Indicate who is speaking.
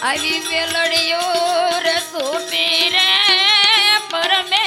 Speaker 1: આવી વેલડીઓ રે સોટી રે પરમે